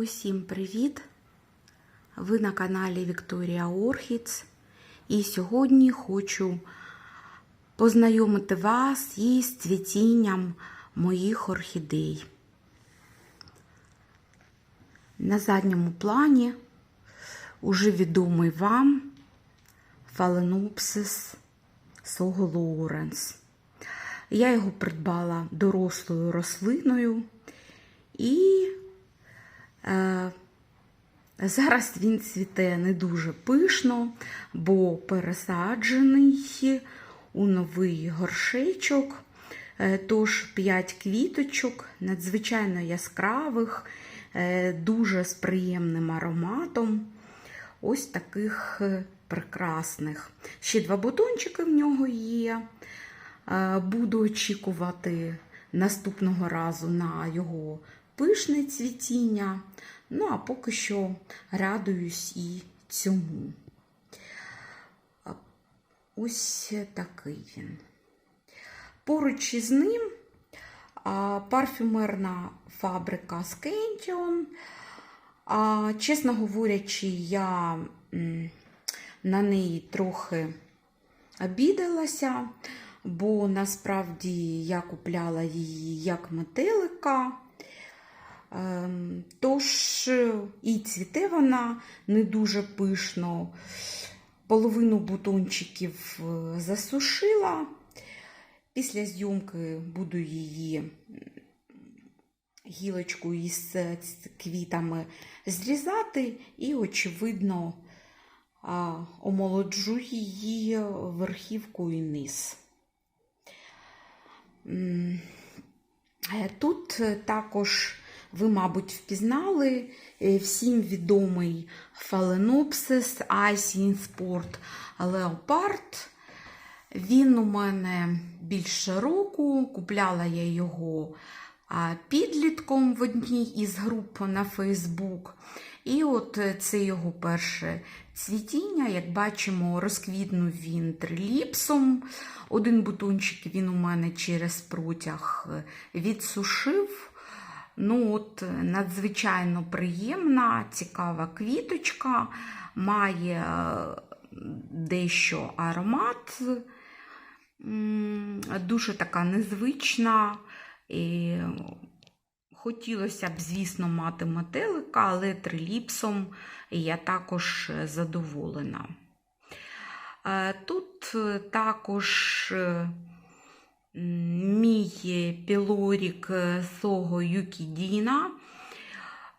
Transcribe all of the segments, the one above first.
Усім привіт! Ви на каналі Вікторія Орхіц. І сьогодні хочу познайомити вас із цвітінням моїх орхідей. На задньому плані уже відомий вам Soho Lawrence. Я його придбала дорослою рослиною і зараз він цвіте не дуже пишно, бо пересаджений у новий горшечок. Е, Тож 5 квіточок, надзвичайно яскравих, е, дуже з приємним ароматом. Ось таких е, прекрасних. Ще два бутончики в нього є. Е, Буду очікувати наступного разу на його пишне цвітіння. Ну, а поки що радуюсь і цьому. Ось такий він. Поруч із ним парфюмерна фабрика. А, чесно говорячи, я на неї трохи обідалася, бо насправді я купляла її як метелика. Ем, Тож і цвіте вона не дуже пишно. Половину бутончиків е, засушила. Після зйомки буду її гілочку із квітами зрізати і, очевидно, омолоджу її верхівку і низ. Е, Тут також ви, мабуть, впізнали е, всім відомий Ice Sport Leopard. Він у мене більше року, купляла я його підлітком в одній із груп на Фейсбук. І от це його перше цвітіння. Як бачимо, розквітнув він триліпсом. Один бутончик він у мене через протяг відсушив. Ну, от, Надзвичайно приємна, цікава квіточка, має е, дещо аромат, дуже така незвична. І хотілося б, звісно, мати метелика, але триліпсом я також задоволена. Е, Тут е, також е, мій пілорік Сого Юкідіна,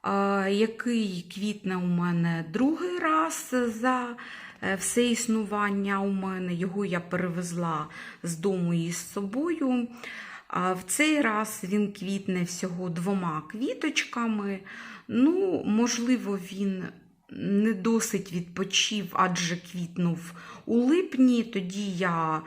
е, який квітне у мене другий раз за е, все існування у мене. Його я перевезла з дому із собою. В цей раз він квітне всього двома квіточками. Ну, можливо, він не досить відпочив, адже квітнув у липні. Тоді я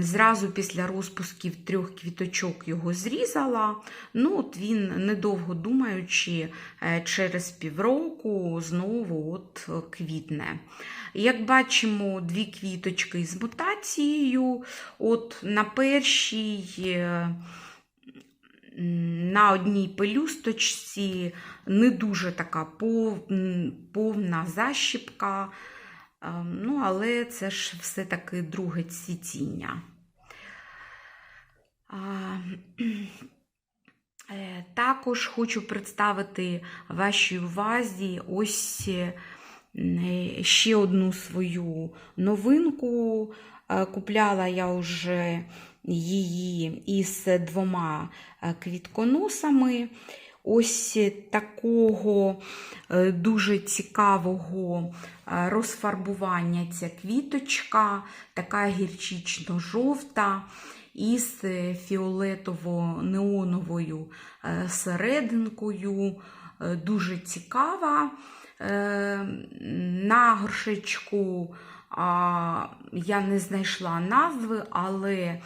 зразу після розпусків трьох квіточок його зрізала. Ну, от він, недовго думаючи, е, через півроку знову от квітне. Як бачимо, дві квіточки з мутацією. От на першій, е, на одній пелюсточці не дуже така повна защіпка. Ну, але це ж все-таки друге цвітіння. Е, Також хочу представити вашій увазі ось е, ще одну свою новинку. Купляла я вже її із двома е, квітконосами. Ось такого е, дуже цікавого е, розфарбування ця квіточка, така гірчично-жовта із е, фіолетово-неоновою серединкою. Дуже цікава. На горшечку я не знайшла назви, але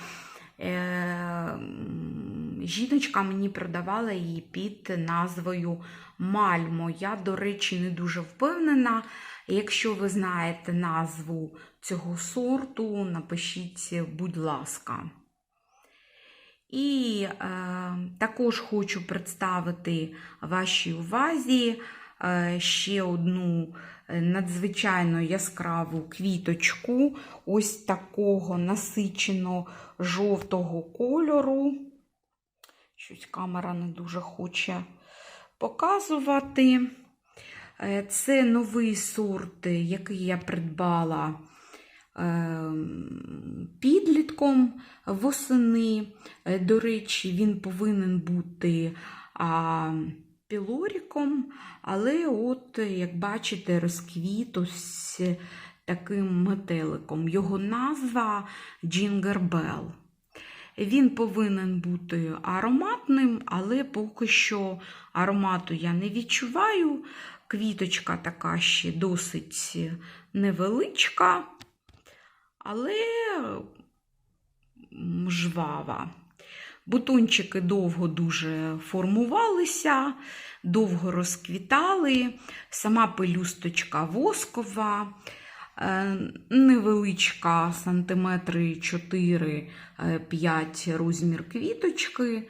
жіночка мені продавала її під назвою Мальмо. Я, до речі, не дуже впевнена. Якщо ви знаєте назву цього сорту, напишіть, будь ласка. І е, також хочу представити вашій увазі е, ще одну е, надзвичайно яскраву квіточку, ось такого насичено жовтого кольору. Щось камера не дуже хоче показувати. Е, Це новий сорт, який я придбала е, підлітком восени. Е, До речі, він повинен бути пілоріком, але, от, як бачите, розквіт ось таким метеликом. Його назва Джінгербел. Він повинен бути ароматним, але поки що аромату я не відчуваю. Квіточка така ще досить невеличка, але жвава. Бутончики довго дуже формувалися, довго розквітали, сама пелюсточка воскова, е, невеличка сантиметри 4-5 розмір квіточки.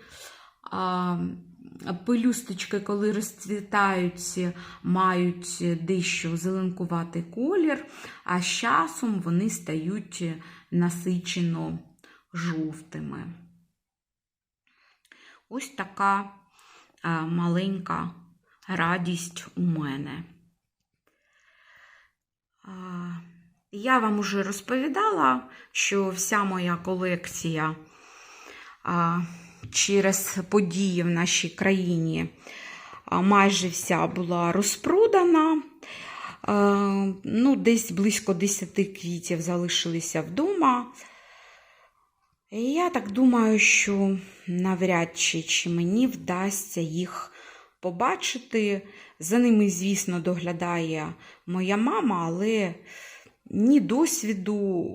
Пелюсточки, коли розцвітають, мають дещо зеленкуватий колір, а з часом вони стають насичено жовтими. Ось така а, маленька радість у мене. А, Я вам уже розповідала, що вся моя колекція а, через події в нашій країні майже вся була розпродана. Ну, десь близько 10 квітів залишилися вдома. Я так думаю, що навряд чи, чи мені вдасться їх побачити. За ними, звісно, доглядає моя мама, але ні досвіду,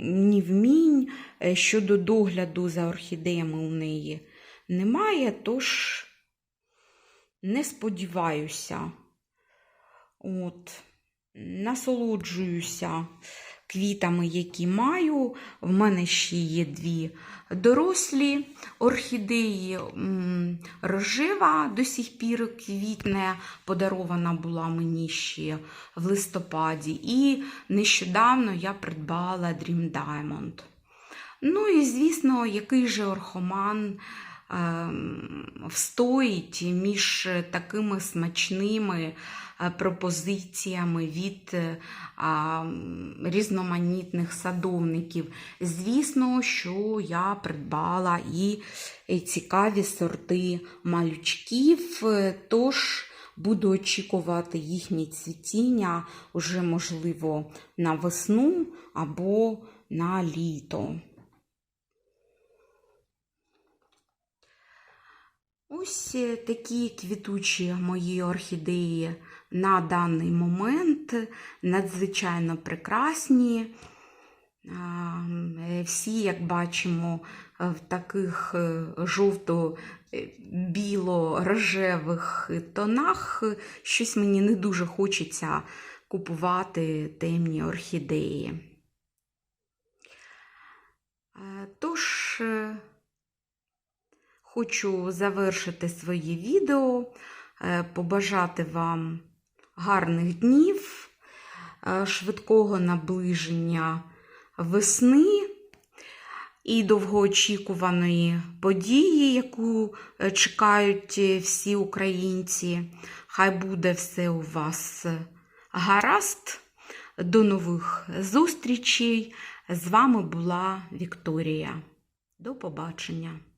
ні вмінь е, щодо догляду за орхідеями у неї немає, тож не сподіваюся. От, насолоджуюся квітами, які маю. В мене ще є дві дорослі орхідеї. Рожева до сих пір квітне, подарована була мені ще в листопаді. І нещодавно я придбала Dream Diamond. Ну і, звісно, який же орхоман встоїть між такими смачними е, пропозиціями від е, різноманітних садовників. Звісно, що я придбала і цікаві сорти малючків, е, тож буду очікувати їхнє цвітіння уже, можливо, на весну або на літо. Ось е, такі квітучі мої орхідеї на даний момент надзвичайно прекрасні. Е, Всі, як бачимо, е, в таких жовто-біло-рожевих тонах щось мені не дуже хочеться купувати темні орхідеї. Тож, Хочу завершити своє відео, е, побажати вам гарних днів, е, швидкого наближення весни і довгоочікуваної події, яку е, чекають всі українці. Хай буде все у вас гаразд. До нових зустрічей. З вами була Вікторія. До побачення!